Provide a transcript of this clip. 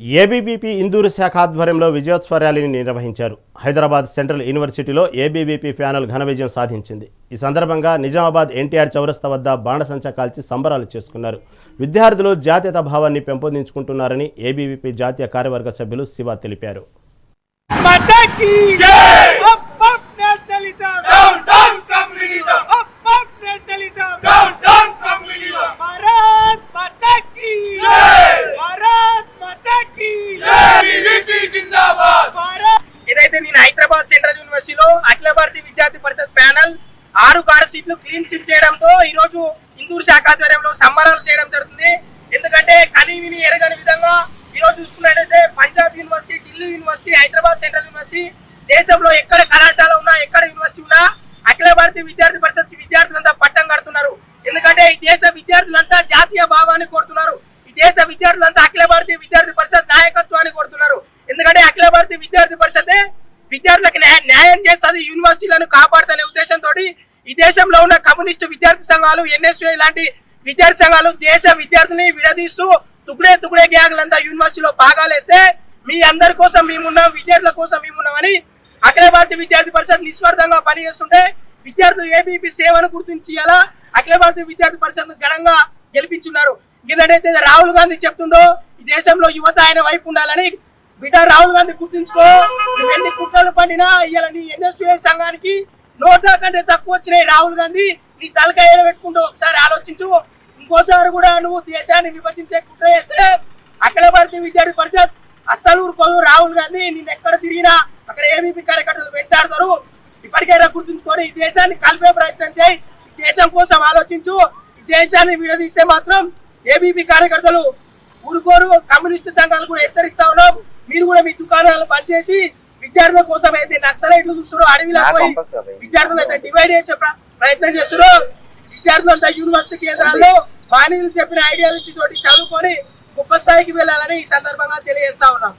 ABVP Indur శాఖ ఆధ్వర్యంలో విజయోత్సవ ర్యాలీని నిర్వహించారు. హైదరాబాద్ సెంట్రల్ యూనివర్సిటీలో ఏబీవీపీ ప్యానల్ ఘన విజయం సాధించింది. ఈ సందర్భంగా నిజామాబాద్ ఎన్టీఆర్ చౌరస్తా వద్ద బాణసంచా కాల్చి సంబరాలు చేసుకున్నారు. విద్యార్థులు జాతీయత భావాన్ని పెంపొందించుకుంటున్నారని ఏబీవీపీ జాతీయ కార్యవర్గ సభ్యులు శివ తెలిపారు. హైదరాబాద్ సెంట్రల్ యూనివర్సిటీలో అఖిల భారతీయ విద్యార్థి పరిషత్ ప్యానల్ ఆరు కారు సీట్లు క్లీన్ షిప్ చేయడంతో ఈ రోజు ఇందూరు శాఖ ఆధ్వర్యంలో సంబరాలు చేయడం జరుగుతుంది. ఎందుకంటే కని విని ఎరగని విధంగా ఈ రోజు చూసుకున్నట్లయితే Punjab university Delhi university Hyderabad central university దేశంలో ఎక్కడ కళాశాల ఉన్నా ఎక్కడ యూనివర్సిటీ ఉన్నా అఖిల భారతీయ విద్యార్థి పరిషత్ విద్యార్థులంతా పట్టం కడుతున్నారు. ఎందుకంటే ఈ దేశ విద్యార్థులంతా జాతీయ భావాన్ని కోరుతున్నారు. ఈ దేశ విద్యార్థులంతా అఖిల భారతీయ విద్యార్థి పరిషత్ నాయకత్వాన్ని కోరుతున్నారు ఎందుకంటే అఖిల భారతీయ విద్యార్థి పరిషత్ విద్యార్థులకు న్యాయ- న్యాయం చేస్తుంది. యూనివర్సిటీలను కాపాడుతున్న ఉద్దేశంతో ఈ దేశంలో ఉన్న కమ్యూనిస్టు విద్యార్థి సంఘాలు ఎన్ఎస్యూ లాంటి విద్యార్థి సంఘాలు దేశ విద్యార్థుల్ని విడదీస్తూ తుకుడే తుకుడే గ్యాంగ్లంతా యూనివర్సిటీలో భాగాలేస్తే మీ అందరి కోసం మేమున్నాం విద్యార్థుల కోసం మేమున్నామని అఖిల భారతీయ విద్యార్థి పరిషత్ నిస్వార్థంగా పనిచేస్తుంటే విద్యార్థులు ఏబీపీ సేవను గుర్తించేలా అఖిల భారతీయ విద్యార్థి పరిషత్ ఘనంగా గెలిపించున్నారు. ఎందుకంటే రాహుల్ గాంధీ చెప్తుండో ఈ దేశంలో యువత ఆయన వైపు ఉండాలని బిడ్డ రాహుల్ గాంధీ గుర్తుంచుకో. నువ్వు ఎన్ని కుట్రలు పండినా ఇవాళ నీ ఎన్ఎస్యుఐ సంఘానికి నోటా కంటే తక్కువ వచ్చినాయి రాహుల్ గాంధీ. నీ తలకాయ పెట్టుకుంటూ ఒకసారి ఆలోచించు. ఇంకోసారి కూడా నువ్వు దేశాన్ని విభజించే కుట్ర చేస్తే అఖిల భారతీయ విద్యార్థి పరిషత్ అస్సలు ఊరుకోదు రాహుల్ గాంధీ. నేను ఎక్కడ తిరిగినా అక్కడ ఏబీపీ కార్యకర్తలు వెంటాడతారు. ఇప్పటికైనా గుర్తుంచుకొని ఈ దేశాన్ని కలిపే ప్రయత్నం చేయి. ఈ దేశం కోసం ఆలోచించు. ఈ దేశాన్ని విడదీస్తే మాత్రం ఏబీపీ కార్యకర్తలు ఊరుకోరు. కమ్యూనిస్టు సంఘాలు కూడా హెచ్చరిస్తా ఉన్నాం. మీరు కూడా మీ దుకాణాలు బంద్ చేసి విద్యార్థుల కోసం అయితే నక్సలైట్లు చూస్తున్నారు అడవిలో పోయి విద్యార్థులు అయితే డివైడ్ చేసే ప్ర- ప్రయత్నం చేస్తున్నారు. విద్యార్థులంతా యూనివర్సిటీ కేంద్రాల్లో బాణీలు చెప్పిన ఐడియాలజీ తోటి చదువుకొని గొప్ప స్థాయికి వెళ్ళాలని ఈ సందర్భంగా తెలియజేస్తా ఉన్నాం.